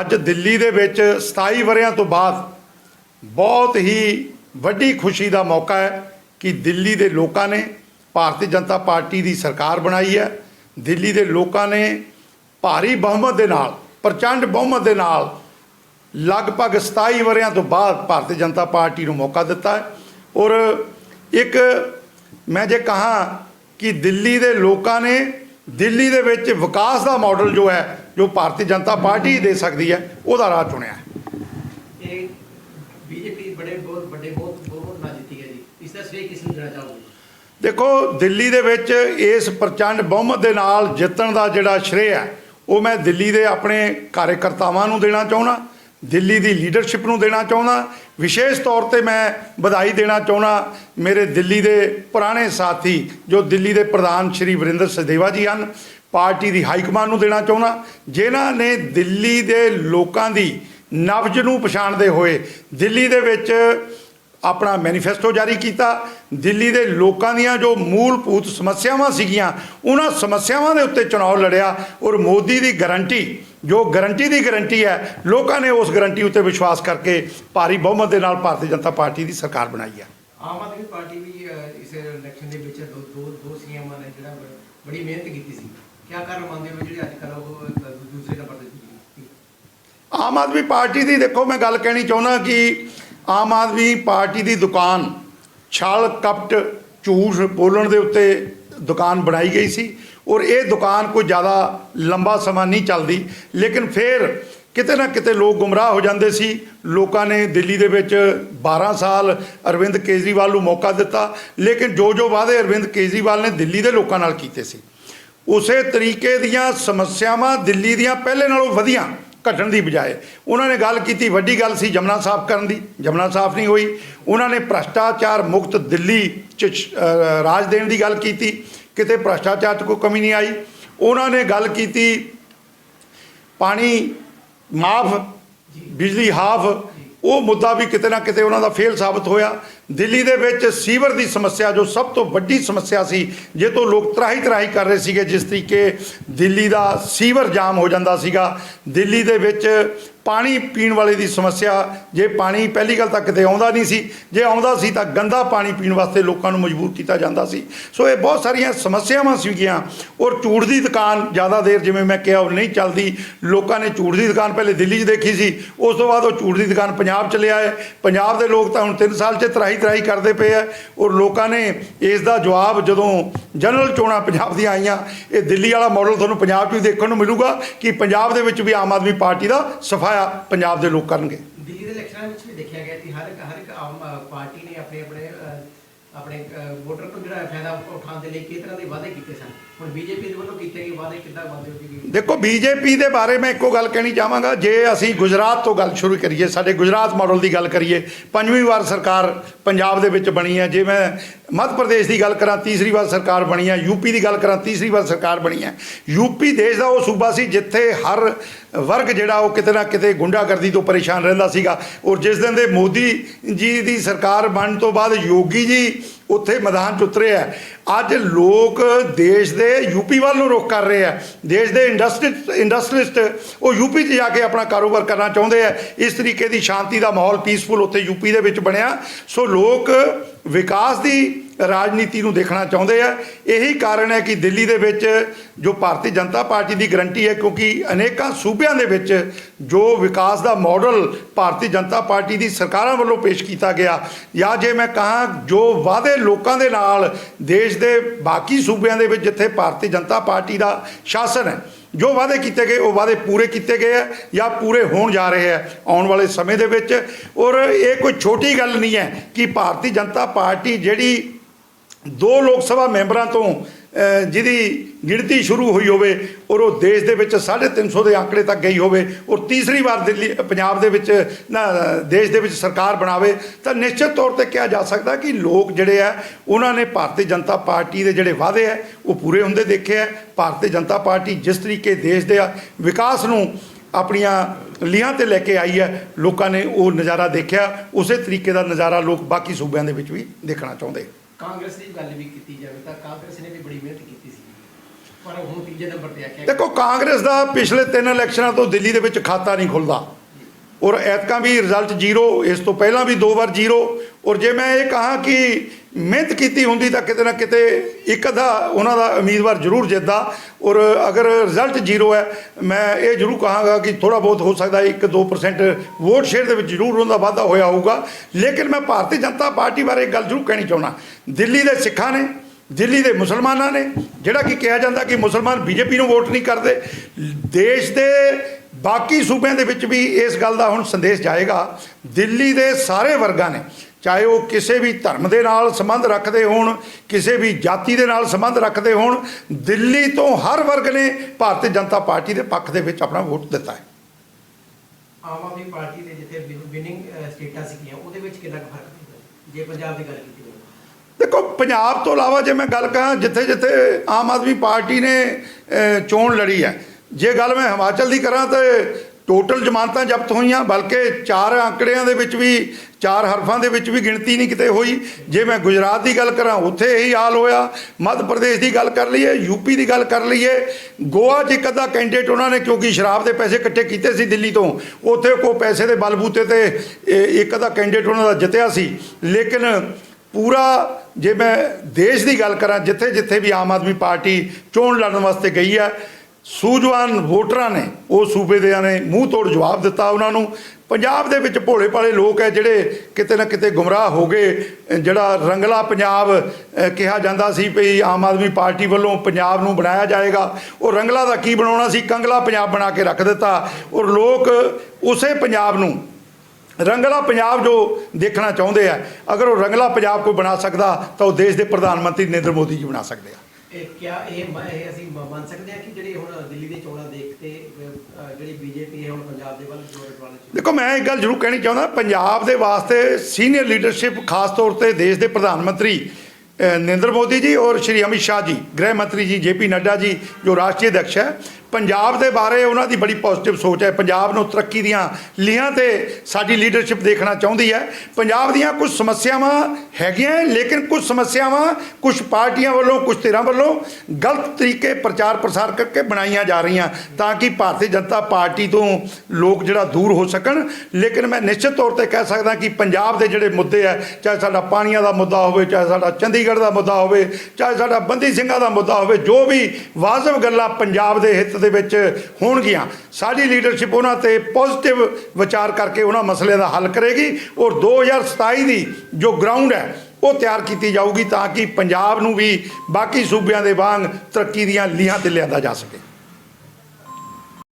ਅੱਜ ਦਿੱਲੀ ਦੇ ਵਿੱਚ 27 ਵਰਿਆਂ ਤੋਂ ਬਾਅਦ ਬਹੁਤ ਹੀ ਵੱਡੀ ਖੁਸ਼ੀ ਦਾ ਮੌਕਾ ਹੈ ਕਿ ਦਿੱਲੀ ਦੇ ਲੋਕਾਂ ਨੇ ਭਾਰਤੀ ਜਨਤਾ ਪਾਰਟੀ ਦੀ ਸਰਕਾਰ ਬਣਾਈ ਹੈ। ਦਿੱਲੀ ਦੇ ਲੋਕਾਂ ਨੇ ਭਾਰੀ ਬਹੁਮਤ ਦੇ ਨਾਲ, ਪ੍ਰਚੰਡ ਬਹੁਮਤ ਦੇ ਨਾਲ ਲਗਭਗ 27 ਵਰਿਆਂ ਤੋਂ ਬਾਅਦ ਭਾਰਤੀ ਜਨਤਾ ਪਾਰਟੀ ਨੂੰ ਮੌਕਾ ਦਿੱਤਾ ਹੈ। ਔਰ ਇੱਕ ਮੈਂ ਜੇ ਕਹਾਂ ਕਿ ਦਿੱਲੀ ਦੇ ਲੋਕਾਂ ਨੇ ਦਿੱਲੀ ਦੇ ਵਿੱਚ ਵਿਕਾਸ ਦਾ ਮਾਡਲ ਜੋ ਹੈ ਜੋ ਭਾਰਤੀ ਜਨਤਾ ਪਾਰਟੀ ਦੇ ਸਕਦੀ ਹੈ ਉਹਦਾ ਰਾਹ ਚੁਣਿਆ ਹੈ। ਇਹ ਬੀਜੇਪੀ ਬੜੇ ਬਹੁਤ ਵੱਡੇ ਬਹੁਤ ਬਹੁਤ ਨਾ ਜਿੱਤੀ ਹੈ ਜੀ। ਇਸ ਦਾ ਸ੍ਰੇ ਕਿਸ ਨੂੰ ਦੇਣਾ ਚਾਹੋਗੇ ਦੇਖੋ ਦਿੱਲੀ ਦੇ ਵਿੱਚ ਇਸ ਪ੍ਰਚੰਡ ਬਹੁਮਤ ਦੇ ਨਾਲ ਜਿੱਤਣ ਦਾ ਜਿਹੜਾ ਸ਼੍ਰੇ ਹੈ ਉਹ ਮੈਂ ਦਿੱਲੀ ਦੇ ਆਪਣੇ ਕਾਰਜਕਰਤਾਵਾਂ ਨੂੰ ਦੇਣਾ ਚਾਹੁੰਦਾ ਦਿੱਲੀ ਦੀ ਲੀਡਰਸ਼ਿਪ ਨੂੰ ਦੇਣਾ ਚਾਹੁੰਦਾ। ਵਿਸ਼ੇਸ਼ ਤੌਰ ਤੇ ਮੈਂ ਵਧਾਈ ਦੇਣਾ ਚਾਹੁੰਦਾ ਮੇਰੇ ਦਿੱਲੀ ਦੇ ਪੁਰਾਣੇ ਸਾਥੀ ਜੋ ਦਿੱਲੀ ਦੇ ਪ੍ਰਧਾਨ ਸ਼੍ਰੀ ਵਰਿੰਦਰ ਸਦੇਵਾ ਜੀ ਹਨ ਪਾਰਟੀ ਦੀ ਹਾਈ ਕਮਾਂਡ ਨੂੰ ਦੇਣਾ ਚਾਹੁੰਦਾ। ਜਿਨ੍ਹਾਂ ਨੇ ਦਿੱਲੀ ਦੇ ਲੋਕਾਂ ਦੀ ਨਬਜ ਨੂੰ ਪਛਾਣਦੇ ਹੋਏ ਦਿੱਲੀ ਦੇ ਵਿੱਚ ਆਪਣਾ ਮੈਨੀਫੈਸਟੋ ਜਾਰੀ ਕੀਤਾ। ਦਿੱਲੀ ਦੇ ਲੋਕਾਂ ਦੀਆਂ ਜੋ ਮੂਲਭੂਤ ਸਮੱਸਿਆਵਾਂ ਸੀਗੀਆਂ, ਉਹਨਾਂ ਸਮੱਸਿਆਵਾਂ ਦੇ ਉੱਤੇ ਚੁਣਾਵ ਲੜਿਆ ਔਰ ਮੋਦੀ ਦੀ ਗਾਰੰਟੀ, ਜੋ ਗਾਰੰਟੀ ਦੀ ਗਾਰੰਟੀ ਹੈ, ਲੋਕਾਂ ਨੇ ਉਸ ਗਾਰੰਟੀ ਉੱਤੇ ਵਿਸ਼ਵਾਸ ਕਰਕੇ ਭਾਰੀ ਬਹੁਮਤ ਦੇ ਨਾਲ ਭਾਰਤੀ ਜਨਤਾ ਪਾਰਟੀ ਦੀ ਸਰਕਾਰ ਬਣਾਈ ਹੈ। ਆਮ ਆਦਮੀ ਪਾਰਟੀ ਵੀ ਇਸ ਇਲੈਕਸ਼ਨ ਦੇ ਵਿੱਚ ਦੋ ਦੋ ਸੀਐਮਾਂ ਨੇ ਜਿਹੜਾ ਬੜੀ ਮਿਹਨਤ ਕੀਤੀ ਸੀ। ਕੀ ਕਾਰਨ ਮੰਨਦੇ ਹੋ ਜਿਹੜੇ ਅੱਜ ਕੱਲ੍ਹ ਉਹ ਦੂਸਰੇ ਨੰਬਰ ਤੇ ਆਮ ਆਦਮੀ ਪਾਰਟੀ ਦੀ, ਦੇਖੋ ਮੈਂ ਗੱਲ ਕਹਿਣੀ ਚਾਹੁੰਦਾ ਕਿ ਆਮ ਆਦਮੀ ਪਾਰਟੀ ਦੀ ਦੁਕਾਨ ਛਲ ਕਪਟ ਝੂਠ ਬੋਲਣ ਦੇ ਉੱਤੇ ਦੁਕਾਨ ਬਣਾਈ ਗਈ ਸੀ ਔਰ ਇਹ ਦੁਕਾਨ ਕੋਈ ਜ਼ਿਆਦਾ ਲੰਬਾ ਸਮਾਂ ਨਹੀਂ ਚੱਲਦੀ। ਲੇਕਿਨ ਫਿਰ ਕਿਤੇ ਨਾ ਕਿਤੇ ਲੋਕ ਗੁੰਮਰਾਹ ਹੋ ਜਾਂਦੇ ਸੀ। ਲੋਕਾਂ ਨੇ ਦਿੱਲੀ ਦੇ ਵਿੱਚ 12 ਸਾਲ ਅਰਵਿੰਦ ਕੇਜਰੀਵਾਲ ਨੂੰ ਮੌਕਾ ਦਿੱਤਾ। ਲੇਕਿਨ ਜੋ ਜੋ ਵਾਅਦੇ ਅਰਵਿੰਦ ਕੇਜਰੀਵਾਲ ਨੇ ਦਿੱਲੀ ਦੇ ਲੋਕਾਂ ਨਾਲ ਕੀਤੇ ਸੀ। ਉਸੇ ਤਰੀਕੇ ਦੀਆਂ ਸਮੱਸਿਆਵਾਂ ਦਿੱਲੀ ਦੀਆਂ ਪਹਿਲੇ ਨਾਲੋਂ ਵਧੀਆਂ ਘਟਣ ਦੀ ਬਜਾਏ। ਉਹਨਾਂ ਨੇ ਗੱਲ ਕੀਤੀ, ਵੱਡੀ ਗੱਲ ਸੀ ਜਮਨਾ ਸਾਫ਼ ਕਰਨ ਦੀ। ਜਮਨਾ ਸਾਫ਼ ਨਹੀਂ ਹੋਈ। ਉਹਨਾਂ ਨੇ ਭ੍ਰਸ਼ਟਾਚਾਰ ਮੁਕਤ ਦਿੱਲੀ ਚ ਰਾਜ ਦੇਣ ਦੀ ਗੱਲ ਕੀਤੀ। ਕਿਤੇ ਭ੍ਰਸ਼ਟਾਚਾਰ 'ਚ ਕੋਈ ਕਮੀ ਨਹੀਂ ਆਈ। ਉਹਨਾਂ ਨੇ ਗੱਲ ਕੀਤੀ, ਪਾਣੀ ਮਾਫ, ਬਿਜਲੀ ਹਾਫ, ਉਹ ਮੁੱਦਾ ਵੀ ਕਿਤੇ ਨਾ ਕਿਤੇ ਉਹਨਾਂ ਦਾ ਫੇਲ ਸਾਬਤ ਹੋਇਆ। ਦਿੱਲੀ ਦੇ ਵਿੱਚ ਸੀਵਰ ਦੀ ਸਮੱਸਿਆ, ਜੋ ਸਭ ਤੋਂ ਵੱਡੀ ਸਮੱਸਿਆ ਸੀ ਜੇ ਤੋਂ ਲੋਕ ਤਰਾਹੀ ਤਰਾਹੀ ਕਰ ਰਹੇ ਸੀਗੇ, ਜਿਸ ਤਰੀਕੇ ਦਿੱਲੀ ਦਾ ਸੀਵਰ ਜਾਮ ਹੋ ਜਾਂਦਾ ਸੀਗਾ। ਦਿੱਲੀ ਦੇ ਵਿੱਚ ਪਾਣੀ ਪੀਣ ਵਾਲੇ ਦੀ ਸਮੱਸਿਆ, ਜੇ ਪਾਣੀ ਪਹਿਲੀ ਗੱਲ ਤਾਂ ਕਿਤੇ ਆਉਂਦਾ ਨਹੀਂ ਸੀ, ਜੇ ਆਉਂਦਾ ਸੀ ਤਾਂ ਗੰਦਾ ਪਾਣੀ ਪੀਣ ਵਾਸਤੇ ਲੋਕਾਂ ਨੂੰ ਮਜਬੂਰ ਕੀਤਾ ਜਾਂਦਾ ਸੀ। ਸੋ ਇਹ ਬਹੁਤ ਸਾਰੀਆਂ ਸਮੱਸਿਆਵਾਂ ਸੀਗੀਆਂ, ਔਰ ਚੂੜ ਦੀ ਦੁਕਾਨ ਜ਼ਿਆਦਾ ਦੇਰ, ਜਿਵੇਂ ਮੈਂ ਕਿਹਾ, ਉਹ ਨਹੀਂ ਚੱਲਦੀ। ਲੋਕਾਂ ਨੇ ਚੂੜ ਦੀ ਦੁਕਾਨ ਪਹਿਲੇ ਦਿੱਲੀ 'ਚ ਦੇਖੀ ਸੀ, ਉਸ ਤੋਂ ਬਾਅਦ ਉਹ ਚੂੜ ਦੀ ਦੁਕਾਨ ਪੰਜਾਬ 'ਚ ਲਿਆਏ। ਪੰਜਾਬ ਦੇ ਲੋਕ ਤਾਂ ਹੁਣ 3 ਸਾਲ 'ਚ ਤਰਾਹੀ ਤਰਾਈ ਤਰਾਈ ਕਰਦੇ ਪਏ ਆ। ਔਰ ਲੋਕਾਂ ਨੇ ਇਸ ਦਾ ਜਵਾਬ ਜਦੋਂ ਜਨਰਲ ਚੋਣਾਂ ਪੰਜਾਬ ਦੀਆਂ ਆਈਆਂ, ਇਹ ਦਿੱਲੀ ਵਾਲਾ ਮਾਡਲ ਤੁਹਾਨੂੰ ਪੰਜਾਬ 'ਚ ਵੀ ਦੇਖਣ ਨੂੰ ਮਿਲੂਗਾ ਕਿ ਪੰਜਾਬ ਦੇ ਵਿੱਚ ਵੀ ਆਮ ਆਦਮੀ ਪਾਰਟੀ ਦਾ ਸਫਾਇਆ ਪੰਜਾਬ ਦੇ ਲੋਕ ਕਰਨਗੇ ਦਿੱਲੀ ਦੇ ਇਲੈਕਸ਼ਨਾਂ ਵਿੱਚ ਵੀ ਦੇਖਿਆ ਗਿਆ ਕਿ ਹਰ ਇੱਕ ਹਰ ਇੱਕ ਆਮ ਅਹ, ਪਾਰਟੀ ਨੇ ਆਪਣੇ ਆਪਣੇ ਅਹ, ਆਪਣੇ ਅਹ, ਵੋਟਰ ਤੋਂ ਜਿਹੜਾ ਫਾਇਦਾ ਦੇ ਲਈ ਕਿਸ ਤਰ੍ਹਾਂ ਦੇ ਵਾਅਦੇ ਕੀਤੇ ਸਨ? ਹੁਣ ਬੀਜੇਪੀ ਦੇ ਵੱਲੋਂ ਕੀਤੇ ਗਏ ਵਾਅਦੇ ਕਿੱਦਾਂ ਮੰਨਦੇ ਹੋ ਦੇਖੋ ਬੀਜੇਪੀ ਦੇ ਬਾਰੇ ਮੈਂ ਇੱਕੋ ਗੱਲ ਕਹਿਣੀ ਚਾਹਾਂਗਾ, ਜੇ ਅਸੀਂ ਗੁਜਰਾਤ ਤੋਂ ਗੱਲ ਸ਼ੁਰੂ ਕਰੀਏ, ਸਾਡੇ ਗੁਜਰਾਤ ਮਾਡਲ ਦੀ ਗੱਲ ਕਰੀਏ, ਪੰਜਵੀਂ ਵਾਰ ਸਰਕਾਰ ਪੰਜਾਬ ਦੇ ਵਿੱਚ ਬਣੀ ਹੈ, ਜੇ ਮੈਂ ਮੱਧ ਪ੍ਰਦੇਸ਼ ਦੀ ਗੱਲ ਕਰਾਂ, ਤੀਸਰੀ ਵਾਰ ਸਰਕਾਰ ਬਣੀ ਹੈ ਯੂਪੀ ਦੀ ਗੱਲ ਕਰਾਂ, ਤੀਸਰੀ ਵਾਰ ਸਰਕਾਰ ਬਣੀ ਹੈ। ਯੂਪੀ ਦੇਸ਼ ਦਾ ਉਹ ਸੂਬਾ ਸੀ ਜਿੱਥੇ ਹਰ ਵਰਗ ਜਿਹੜਾ ਉਹ ਕਿਤੇ ਨਾ ਕਿਤੇ ਗੁੰਡਾਗਰਦੀ ਤੋਂ ਪਰੇਸ਼ਾਨ ਰਹਿੰਦਾ ਸੀਗਾ ਔਰ ਜਿਸ ਦਿਨ ਦੇ ਮੋਦੀ ਜੀ ਦੀ ਸਰਕਾਰ ਬਣਨ ਤੋਂ ਬਾਅਦ ਯੋਗੀ ਜੀ ਉੱਥੇ ਮੈਦਾਨ 'ਚ ਉਤਰੇ ਆ ਅੱਜ ਲੋਕ ਦੇਸ਼ ਦੇ ਯੂਪੀ ਵੱਲ ਨੂੰ ਰੁਖ ਕਰ ਰਹੇ ਆ ਦੇਸ਼ ਦੇ ਇੰਡਸਟਰੀ ਇੰਡਸਟਰੀਸਟ ਉਹ ਯੂਪੀ 'ਚ ਜਾ ਕੇ ਆਪਣਾ ਕਾਰੋਬਾਰ ਕਰਨਾ ਚਾਹੁੰਦੇ ਆ ਇਸ ਤਰੀਕੇ ਦੀ ਸ਼ਾਂਤੀ ਦਾ ਮਾਹੌਲ ਪੀਸਫੁਲ ਉੱਥੇ ਯੂਪੀ ਦੇ ਵਿੱਚ ਬਣਿਆ। ਸੋ ਲੋਕ ਵਿਕਾਸ ਦੀ ਰਾਜਨੀਤੀ ਨੂੰ ਦੇਖਣਾ ਚਾਹੁੰਦੇ ਆ। ਇਹੀ ਕਾਰਨ ਹੈ ਕਿ ਦਿੱਲੀ ਦੇ ਵਿੱਚ ਜੋ ਭਾਰਤੀ ਜਨਤਾ ਪਾਰਟੀ ਦੀ ਗਰੰਟੀ ਹੈ, ਕਿਉਂਕਿ ਅਨੇਕਾਂ ਸੂਬਿਆਂ ਦੇ ਵਿੱਚ ਜੋ ਵਿਕਾਸ ਦਾ ਮਾਡਲ ਭਾਰਤੀ ਜਨਤਾ ਪਾਰਟੀ ਦੀ ਸਰਕਾਰਾਂ ਵੱਲੋਂ ਪੇਸ਼ ਕੀਤਾ ਗਿਆ। ਜਾਂ ਜੇ ਮੈਂ ਕਹਾਂ, ਜੋ ਵਾਅਦੇ ਲੋਕਾਂ ਦੇ ਨਾਲ ਦੇਸ਼ ਦੇ ਬਾਕੀ ਸੂਬਿਆਂ ਦੇ ਵਿੱਚ ਜਿੱਥੇ ਭਾਰਤੀ ਜਨਤਾ ਪਾਰਟੀ ਦਾ ਸ਼ਾਸਨ ਹੈ, ਜੋ ਵਾਅਦੇ ਕੀਤੇ ਗਏ, ਉਹ ਵਾਅਦੇ ਪੂਰੇ ਕੀਤੇ ਗਏ ਆ ਜਾਂ ਪੂਰੇ ਹੋਣ ਜਾ ਰਹੇ ਆ ਆਉਣ ਵਾਲੇ ਸਮੇਂ ਦੇ ਵਿੱਚ। ਔਰ ਇਹ ਕੋਈ ਛੋਟੀ ਗੱਲ ਨਹੀਂ ਹੈ ਕਿ ਭਾਰਤੀ ਜਨਤਾ ਪਾਰਟੀ ਜਿਹੜੀ ਦੋ ਲੋਕ ਸਭਾ ਮੈਂਬਰਾਂ ਤੋਂ ਜਿਹਦੀ ਗਿਣਤੀ ਸ਼ੁਰੂ ਹੋਈ ਹੋਵੇ ਔਰ ਉਹ ਦੇਸ਼ ਦੇ ਵਿੱਚ 350 ਦੇ ਆંકੜੇ ਤੱਕ ਗਈ ਹੋਵੇ ਔਰ ਤੀਸਰੀ ਵਾਰ ਦਿੱਲੀ ਪੰਜਾਬ ਦੇ ਵਿੱਚ, ਨਾ, ਦੇਸ਼ ਦੇ ਵਿੱਚ ਸਰਕਾਰ ਬਣਾਵੇ, ਤਾਂ ਨਿਸ਼ਚਿਤ ਤੌਰ ਤੇ ਕਿਹਾ ਜਾ ਸਕਦਾ ਕਿ ਲੋਕ ਜਿਹੜੇ ਆ, ਉਹਨਾਂ ਨੇ ਭਾਰਤੀ ਜਨਤਾ ਪਾਰਟੀ ਦੇ ਜਿਹੜੇ ਵਾਅਦੇ ਆ, ਉਹ ਪੂਰੇ ਹੁੰਦੇ ਦੇਖੇ ਆ। ਭਾਰਤੀ ਜਨਤਾ ਪਾਰਟੀ ਜਿਸ ਤਰੀਕੇ ਦੇਸ਼ ਦੇ ਵਿਕਾਸ ਨੂੰ ਆਪਣੀਆਂ ਲੀਹਾਂ ਤੇ ਲੈ ਕੇ ਆਈ ਹੈ, ਲੋਕਾਂ ਨੇ ਉਹ ਨਜ਼ਾਰਾ ਦੇਖਿਆ। ਉਸੇ ਤਰੀਕੇ ਦਾ ਨਜ਼ਾਰਾ ਲੋਕ ਬਾਕੀ ਸੂਬਿਆਂ ਦੇ ਵਿੱਚ ਵੀ ਦੇਖਣਾ ਚਾਹੁੰਦੇ। ਕਾਂਗਰਸ ਦੀ ਗੱਲ ਵੀ ਕੀਤੀ ਜਾਵੇ ਤਾਂ ਕਾਂਗਰਸ ਨੇ ਵੀ ਬੜੀ ਮਿਹਨਤ ਕੀਤੀ ਸੀ। ਪਰ ਹੁਣ ਤੀਜੇ ਨੰਬਰ ਤੇ ਆਖਿਆ ਦੇਖੋ, ਕਾਂਗਰਸ ਦਾ ਪਿਛਲੇ ਤਿੰਨ ਇਲੈਕਸ਼ਨਾਂ ਤੋਂ ਦਿੱਲੀ ਦੇ ਵਿੱਚ ਖਾਤਾ ਨਹੀਂ ਖੁੱਲਦਾ। ਔਰ ਐਤਕਾਂ ਵੀ ਰਿਜ਼ਲਟ ਜ਼ੀਰੋ, ਇਸ ਤੋਂ ਪਹਿਲਾਂ ਵੀ ਦੋ ਵਾਰ ਜ਼ੀਰੋ ਔਰ ਜੇ ਮੈਂ ਇਹ ਕਹਾਂ ਕਿ ਮਿਹਨਤ ਕੀਤੀ ਹੁੰਦੀ ਤਾਂ ਕਿਤੇ ਨਾ ਕਿਤੇ ਇੱਕ ਅੱਧਾ ਉਹਨਾਂ ਦਾ ਉਮੀਦਵਾਰ ਜ਼ਰੂਰ ਜਿੱਤਦਾ। ਔਰ ਅਗਰ ਰਿਜ਼ਲਟ ਜ਼ੀਰੋ ਹੈ, ਮੈਂ ਇਹ ਜ਼ਰੂਰ ਕਹਾਂਗਾ ਕਿ ਥੋੜਾ ਬਹੁਤ ਹੋ ਸਕਦਾ 1-2% ਵੋਟ ਸ਼ੇਅਰ ਦੇ ਵਿੱਚ ਜ਼ਰੂਰ ਉਹਨਾਂ ਦਾ ਵਾਧਾ ਹੋਇਆ ਹੋਊਗਾ। ਲੇਕਿਨ ਮੈਂ ਭਾਰਤੀ ਜਨਤਾ ਪਾਰਟੀ ਬਾਰੇ ਇੱਕ ਗੱਲ ਜ਼ਰੂਰ ਕਹਿਣੀ ਚਾਹੁੰਦਾ। ਦਿੱਲੀ ਦੇ ਸਿੱਖਾਂ ਨੇ, ਦਿੱਲੀ ਦੇ ਮੁਸਲਮਾਨਾਂ ਨੇ, ਜਿਹੜਾ ਕਿ ਕਿਹਾ ਜਾਂਦਾ ਕਿ ਮੁਸਲਮਾਨ ਬੀਜੇਪੀ ਨੂੰ ਵੋਟ ਨਹੀਂ ਕਰਦੇ, ਦੇਸ਼ ਦੇ ਬਾਕੀ ਸੂਬਿਆਂ ਦੇ ਵਿੱਚ ਵੀ ਇਸ ਗੱਲ ਦਾ ਹੁਣ ਸੰਦੇਸ਼ ਜਾਏਗਾ। ਦਿੱਲੀ ਦੇ ਸਾਰੇ ਵਰਗਾਂ ਨੇ ਚਾਹੇ ਉਹ ਕਿਸੇ ਵੀ ਧਰਮ ਦੇ ਨਾਲ ਸੰਬੰਧ ਰੱਖਦੇ ਹੋਣ ਕਿਸੇ ਵੀ ਜਾਤੀ ਦੇ ਨਾਲ ਸੰਬੰਧ ਰੱਖਦੇ ਹੋਣ ਦਿੱਲੀ ਤੋਂ ਹਰ ਵਰਗ ਨੇ ਭਾਰਤੀ ਜਨਤਾ ਪਾਰਟੀ ਦੇ ਪੱਖ ਦੇ ਵਿੱਚ ਆਪਣਾ ਵੋਟ ਦਿੱਤਾ ਹੈ। ਆਮ ਆਦਮੀ ਪਾਰਟੀ ਦੇ ਜਿੱਥੇ ਵਿਨਿੰਗ ਸਟੇਟਾਂ ਸੀਗੀਆਂ ਉਹਦੇ ਵਿੱਚ ਕਿੰਨਾ ਫ਼ਰਕ ਹੁੰਦਾ ਜੇ ਪੰਜਾਬ ਦੀ ਗੱਲ ਕੀਤੀ ਦੇਖੋ ਪੰਜਾਬ ਤੋਂ ਇਲਾਵਾ ਜੇ ਮੈਂ ਗੱਲ ਕਰਾਂ ਜਿੱਥੇ ਜਿੱਥੇ ਆਮ ਆਦਮੀ ਪਾਰਟੀ ਨੇ ਚੋਣ ਲੜੀ ਹੈ ਜੇ ਗੱਲ ਮੈਂ ਹਿਮਾਚਲ ਦੀ ਕਰਾਂ ਤਾਂ ਟੋਟਲ ਜ਼ਮਾਨਤਾਂ ਜ਼ਬਤ ਹੋਈਆਂ, ਬਲਕਿ ਚਾਰ ਅੰਕੜਿਆਂ ਦੇ ਵਿੱਚ ਵੀ, ਚਾਰ ਹਰਫਾਂ ਦੇ ਵਿੱਚ ਵੀ ਗਿਣਤੀ ਨਹੀਂ ਕਿਤੇ ਹੋਈ। ਜੇ ਮੈਂ ਗੁਜਰਾਤ ਦੀ ਗੱਲ ਕਰਾਂ, ਉੱਥੇ ਇਹੀ ਹਾਲ ਹੋਇਆ। ਮੱਧ ਪ੍ਰਦੇਸ਼ ਦੀ ਗੱਲ ਕਰ ਲਈਏ ਯੂਪੀ ਦੀ ਗੱਲ ਕਰ ਲਈਏ, ਗੋਆ 'ਚ ਇੱਕ ਅੱਧਾ ਕੈਂਡੀਡੇਟ ਉਹਨਾਂ ਨੇ, ਕਿਉਂਕਿ ਸ਼ਰਾਬ ਦੇ ਪੈਸੇ ਇਕੱਠੇ ਕੀਤੇ ਸੀ ਦਿੱਲੀ ਤੋਂ, ਉੱਥੇ ਕੋ ਪੈਸੇ ਦੇ ਬਲਬੂਤੇ ਤੇ ਇੱਕ ਅੱਧਾ ਕੈਂਡੀਡੇਟ ਉਹਨਾਂ ਦਾ ਜਿੱਤਿਆ ਸੀ। ਲੇਕਿਨ ਪੂਰਾ ਜੇ ਮੈਂ ਦੇਸ਼ ਦੀ ਗੱਲ ਕਰਾਂ ਜਿੱਥੇ ਜਿੱਥੇ ਵੀ ਆਮ ਆਦਮੀ ਪਾਰਟੀ ਚੋਣ ਲੜਨ ਵਾਸਤੇ ਗਈ ਹੈ ਸੂਝਵਾਨ ਵੋਟਰਾਂ ਨੇ, ਉਹ ਸੂਬੇ ਦੇ ਨੇ ਮੂੰਹ ਤੋੜ ਜਵਾਬ ਦਿੱਤਾ ਉਹਨਾਂ ਨੂੰ। ਪੰਜਾਬ ਦੇ ਵਿੱਚ ਭੋਲੇ ਭਾਲੇ ਲੋਕ ਹੈ ਜਿਹੜੇ ਕਿਤੇ ਨਾ ਕਿਤੇ ਗੁੰਮਰਾਹ ਹੋ ਗਏ। ਜਿਹੜਾ ਰੰਗਲਾ ਪੰਜਾਬ ਕਿਹਾ ਜਾਂਦਾ ਸੀ ਵੀ ਆਮ ਆਦਮੀ ਪਾਰਟੀ ਵੱਲੋਂ ਪੰਜਾਬ ਨੂੰ ਬਣਾਇਆ ਜਾਏਗਾ। ਉਹ ਰੰਗਲਾ ਦਾ ਕੀ ਬਣਾਉਣਾ ਸੀ? ਕੰਗਲਾ ਪੰਜਾਬ ਬਣਾ ਕੇ ਰੱਖ ਦਿੱਤਾ। ਔਰ ਲੋਕ ਉਸੇ ਪੰਜਾਬ ਨੂੰ, ਰੰਗਲਾ ਪੰਜਾਬ ਜੋ ਦੇਖਣਾ ਚਾਹੁੰਦੇ ਆ, ਅਗਰ ਉਹ ਰੰਗਲਾ ਪੰਜਾਬ ਕੋਈ ਬਣਾ ਸਕਦਾ, ਤਾਂ ਉਹ ਦੇਸ਼ ਦੇ ਪ੍ਰਧਾਨ ਮੰਤਰੀ ਨਰਿੰਦਰ ਮੋਦੀ ਜੀ ਬਣਾ ਸਕਦੇ ਆ। ਇਹ ਕਿਆ ਇਹ ਮ- ਇਹ ਅਸੀਂ ਮ- ਮੰਨ ਸਕਦੇ ਹਾਂ ਕਿ ਜਿਹੜੇ ਹੁਣ ਦਿੱਲੀ ਦੇ ਚੋਣਾਂ ਦੇਖ ਕੇ ਅਹ, ਜਿਹੜੀ ਬੀਜੇਪੀ ਹੈ ਹੁਣ ਪੰਜਾਬ ਦੇ ਵੱਲ ਜੋਰ ਪਾਉਣ ਚ ਦੇਖੋ ਮੈਂ ਇੱਕ ਗੱਲ ਜ਼ਰੂਰ ਕਹਿਣੀ ਚਾਹੁੰਦਾ ਪੰਜਾਬ ਦੇ ਵਾਸਤੇ ਸੀਨੀਅਰ ਲੀਡਰਸ਼ਿਪ ਖਾਸ ਤੌਰ ਤੇ ਦੇਸ਼ ਦੇ ਪ੍ਰਧਾਨ ਮੰਤਰੀ ਅਹ, ਨਰਿੰਦਰ ਮੋਦੀ ਜੀ ਔਰ ਸ਼੍ਰੀ ਅਮਿਤ ਸ਼ਾਹ ਜੀ ਗ੍ਰਹਿ ਮੰਤਰੀ ਜੀ ਜੇਪੀ ਨੱਡਾ ਜੀ ਜੋ ਰਾਸ਼ਟਰੀ ਅਧਿਕਸ਼ ਹੈ ਪੰਜਾਬ ਦੇ ਬਾਰੇ ਉਹਨਾਂ ਦੀ ਬੜੀ ਪੋਜ਼ਿਟਿਵ ਸੋਚ ਹੈ। ਪੰਜਾਬ ਨੂੰ ਤਰੱਕੀ ਦੀਆਂ ਲੀਹਾਂ ਤੇ ਸਾਡੀ ਲੀਡਰਸ਼ਿਪ ਦੇਖਣਾ ਚਾਹੁੰਦੀ ਹੈ। ਪੰਜਾਬ ਦੀਆਂ ਕੁਝ ਸਮੱਸਿਆਵਾਂ ਹੈਗੀਆਂ ਲੇਕਿਨ ਕੁਝ ਸਮੱਸਿਆਵਾਂ ਕੁਝ ਪਾਰਟੀਆਂ ਵੱਲੋਂ, ਕੁਝ ਧਿਰਾਂ ਵੱਲੋਂ ਗਲਤ ਤਰੀਕੇ ਪ੍ਰਚਾਰ ਪ੍ਰਸਾਰ ਕਰਕੇ ਬਣਾਈਆਂ ਜਾ ਰਹੀਆਂ ਤਾਂ ਕਿ ਭਾਰਤੀ ਜਨਤਾ ਪਾਰਟੀ ਤੋਂ ਲੋਕ ਜਿਹੜਾ ਦੂਰ ਹੋ ਸਕਣ। ਲੇਕਿਨ ਮੈਂ ਨਿਸ਼ਚਿਤ ਤੌਰ ਤੇ ਕਹਿ ਸਕਦਾ ਕਿ ਪੰਜਾਬ ਦੇ ਜਿਹੜੇ ਮੁੱਦੇ ਆ ਚਾਹੇ ਸਾਡਾ ਪਾਣੀਆਂ ਦਾ ਮੁੱਦਾ ਹੋਵੇ, ਚਾਹੇ ਸਾਡਾ ਚੰਡੀਗੜ੍ਹ ਦਾ ਮੁੱਦਾ ਹੋਵੇ, ਚਾਹੇ ਸਾਡਾ ਬੰਦੀ ਸਿੰਘਾਂ ਦਾ ਮੁੱਦਾ ਹੋਵੇ, ਜੋ ਵੀ ਵਾਜਬ ਗੱਲਾਂ ਪੰਜਾਬ ਦੇ ਹਿੱਤ ਦੇ ਵਿੱਚ ਹੋਣਗੀਆਂ। ਸਾਡੀ ਲੀਡਰਸ਼ਿਪ ਉਹਨਾਂ ਤੇ ਪੋਜ਼ਿਟਿਵ ਵਿਚਾਰ ਕਰਕੇ ਉਹਨਾਂ ਮਸਲਿਆਂ ਦਾ ਹੱਲ ਕਰੇਗੀ ਔਰ 2027 ਦੀ ਜੋ ਗਰਾਊਂਡ ਹੈ, ਉਹ ਤਿਆਰ ਕੀਤੀ ਜਾਊਗੀ ਤਾਂ ਕਿ ਪੰਜਾਬ ਨੂੰ ਵੀ ਬਾਕੀ ਸੂਬਿਆਂ ਦੇ ਵਾਂਗ ਤਰੱਕੀ ਦੀਆਂ ਲੀਹਾਂ ਤੇ ਲਿਆਂਦਾ ਜਾ ਸਕੇ।